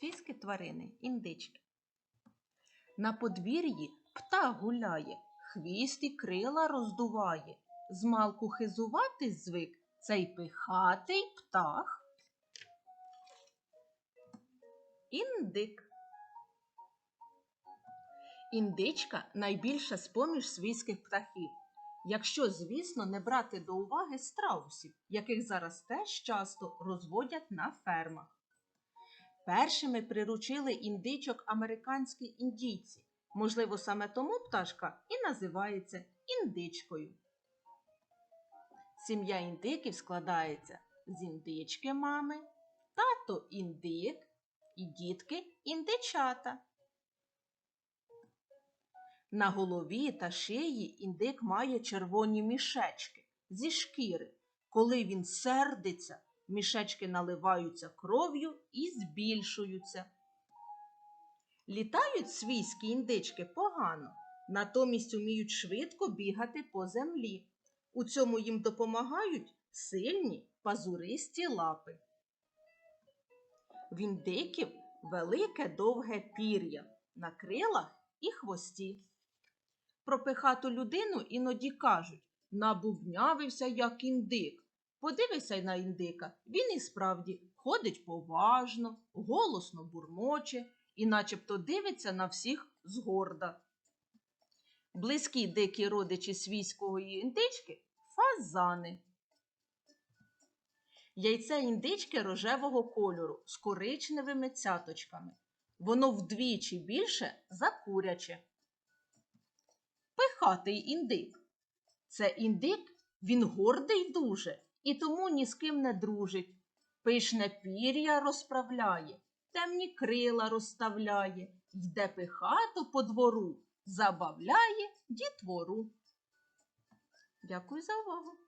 Свійські тварини, індички. На подвір'ї птах гуляє, хвіст і крила роздуває. Змалку хизувати звик цей пихатий птах. Індик. Індичка найбільша з-поміж свійських птахів. Якщо, звісно, не брати до уваги страусів, яких зараз теж часто розводять на фермах. Першими приручили індичок американські індійці. Можливо, саме тому пташка і називається індичкою. Сім'я індиків складається з індички мами, тато індик і дітки індичата. На голові та шиї індик має червоні мішечки зі шкіри. Коли він сердиться, мішечки наливаються кров'ю і збільшуються. Літають свійські індички погано, натомість уміють швидко бігати по землі. У цьому їм допомагають сильні пазуристі лапи. В індиків велике довге пір'я на крилах і хвості. Про пихату людину іноді кажуть набубнявився, як індик. Подивися й на індика, він і справді ходить поважно, голосно бурмоче і начебто дивиться на всіх згорда. Близькі дикі родичі свійської індички фазани. Яйце індички рожевого кольору з коричневими цяточками. Воно вдвічі більше за куряче. Пихатий індик. Це індик, він гордий дуже і тому ні з ким не дружить. Пишне пір'я розправляє, темні крила розставляє, йде пихато по двору, забавляє дітвору. Дякую за увагу!